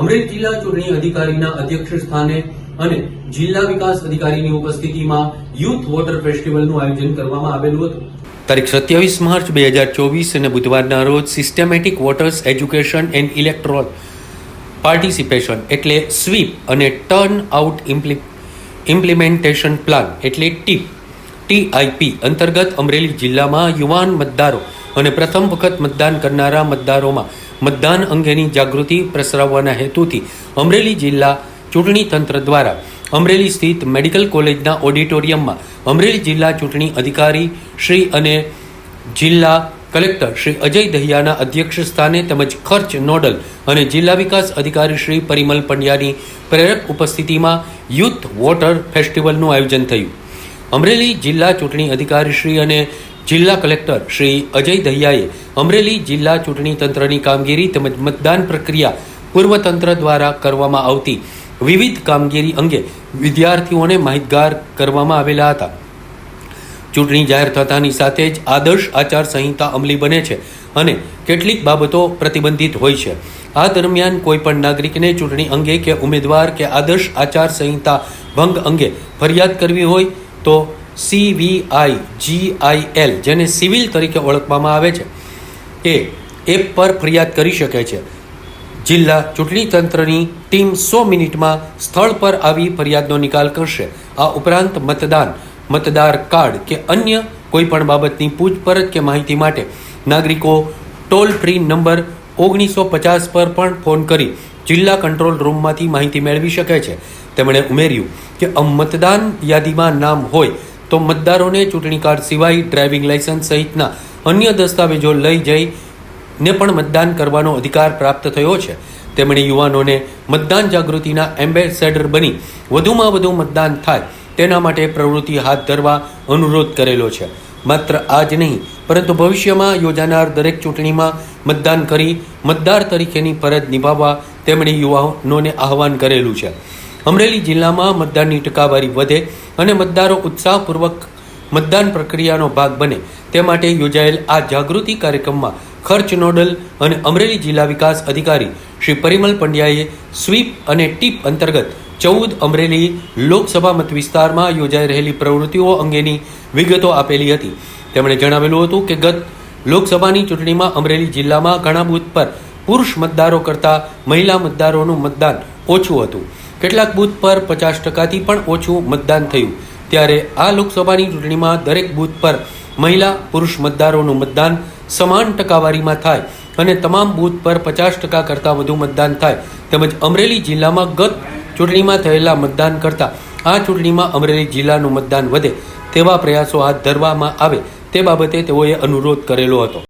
અમરેલી જિલ્લા ચૂંટણી અધિકારીના અધ્યક્ષ સ્થાને અને જિલ્લા વિકાસ અધિકારીની ઉપસ્થિતિમાં યુથ વોટર ફેસ્ટિવલનું આયોજન કરવામાં આવેલું હતું. તારીખ સત્યાવીસ માર્ચ બે હજાર ચોવીસ અને બુધવારના રોજ systematic voters education and electoral participation એટલે સ્વીપ અને ટર્ન આઉટ ઇમ્પ્લિમેન્ટેશન પ્લાન એટલે ટીપ ટીઆઈપી અંતર્ગત અમરેલી જિલ્લામાં યુવાન મતદારો અને પ્રથમ વખત મતદાન કરનારા મતદારોમાં મતદાન અંગેની જાગૃતિ પ્રસરાવવાના હેતુથી અમરેલી જિલ્લા ચૂંટણી તંત્ર દ્વારા અમરેલી સ્થિત મેડિકલ કોલેજના ઓડિટોરિયમમાં અમરેલી જિલ્લા ચૂંટણી અધિકારી શ્રી અને જિલ્લા કલેક્ટર શ્રી અજય દહિયાના અધ્યક્ષ સ્થાને તેમજ ખર્ચ નોડલ અને જિલ્લા વિકાસ અધિકારી શ્રી પરિમલ પંડ્યાની પ્રેરક ઉપસ્થિતિમાં યુથ વોટર ફેસ્ટિવલનું આયોજન થયું. અમરેલી જિલ્લા ચૂંટણી અધિકારી શ્રી અને જિલ્લા કલેક્ટર શ્રી અજય દહિયાએ અમરેલી જિલ્લા ચૂંટણી તંત્રની કામગીરી તેમજ મતદાન પ્રક્રિયા પૂર્વતંત્ર દ્વારા કરવામાં આવતી વિવિધ કામગીરી અંગે વિદ્યાર્થીઓને માહિતગાર કરવામાં આવેલા હતા. ચૂંટણી જાહેર થતાની સાથે જ આદર્શ આચારસંહિતા અમલી બને છે અને કેટલીક બાબતો પ્રતિબંધિત હોય છે. આ દરમિયાન કોઈપણ નાગરિકને ચૂંટણી અંગે કે ઉમેદવાર કે આદર્શ આચારસંહિતા ભંગ અંગે ફરિયાદ કરવી હોય તો સીવીઆઈ જીઆઈએલ જેને સિવિલ તરીકે ઓળખવામાં આવે છે, એ એપ પર ફરિયાદ કરી શકે છે. જિલ્લા ચૂંટણી તંત્રની ટીમ સો મિનિટમાં સ્થળ પર આવી ફરિયાદનો નિકાલ કરશે. આ ઉપરાંત મતદાન, મતદાર કાર્ડ કે અન્ય કોઈપણ બાબતની પૂછપરછ કે માહિતી માટે નાગરિકો ટોલ ફ્રી નંબર ઓગણીસો પચાસ પર પણ ફોન કરી જિલ્લા કંટ્રોલ રૂમમાંથી માહિતી મેળવી શકે છે. તેમણે ઉમેર્યું કે મતદાન યાદીમાં નામ હોય તો મતદારોને ચૂંટણી કાર્ડ સિવાય ડ્રાઇવિંગ લાયસન્સ સહિતના અન્ય દસ્તાવેજો લઈ જઈ ને પણ મતદાન કરવાનો અધિકાર પ્રાપ્ત થયો છે. તેમણે યુવાનોને મતદાન જાગૃતિના એમ્બેસેડર બની વધુમાં વધુ મતદાન થાય તેના માટે પ્રવૃત્તિ હાથ ધરવા અનુરોધ કરેલો છે. માત્ર આ જ નહીં, પરંતુ ભવિષ્યમાં યોજાનાર દરેક ચૂંટણીમાં મતદાન કરી મતદાર તરીકેની ફરજ નિભાવવા તેમણે યુવાનોને આહવાન કરેલું છે. અમરેલી જિલ્લામાં મતદાનની ટકાવારી વધે અને મતદારો ઉત્સાહપૂર્વક મતદાન પ્રક્રિયાનો ભાગ બને. તે માટે યોજાયેલ આ જાગૃતિ કાર્યક્રમમાં ખર્ચ નોડલ અને અમરેલી જિલ્લા વિકાસ અધિકારી શ્રી પરિમલ પંડ્યાએ સ્વીપ અને ટીપ અંતર્ગત ચૌદ અમરેલી લોકસભા મત વિસ્તારમાં યોજાઈ રહેલી પ્રવૃત્તિઓ અંગેની વિગતો આપેલી હતી. તેમણે જણાવેલું હતું કે ગત લોકસભાની ચૂંટણીમાં અમરેલી જિલ્લામાં ઘણા બૂથ પર પુરુષ મતદારો કરતાં મહિલા મતદારોનું મતદાન ઓછું હતું. કેટલાક બૂથ પર પચાસ ટકાથી પણ ઓછું મતદાન થયું. ત્યારે આ લોકસભાની ચૂંટણીમાં દરેક બૂથ પર મહિલા, પુરુષ મતદારોનું મતદાન સમાન ટકાવારીમાં થાય અને તમામ બૂથ પર પચાસ ટકા કરતાં વધુ મતદાન થાય. તેમજ અમરેલી જિલ્લામાં ગત ચૂંટણીમાં થયેલા મતદાન કરતાં આ ચૂંટણીમાં અમરેલી જિલ્લાનું મતદાન વધે તેવા પ્રયાસો હાથ ધરવામાં આવે તે બાબતે તેઓએ અનુરોધ કરેલો હતો.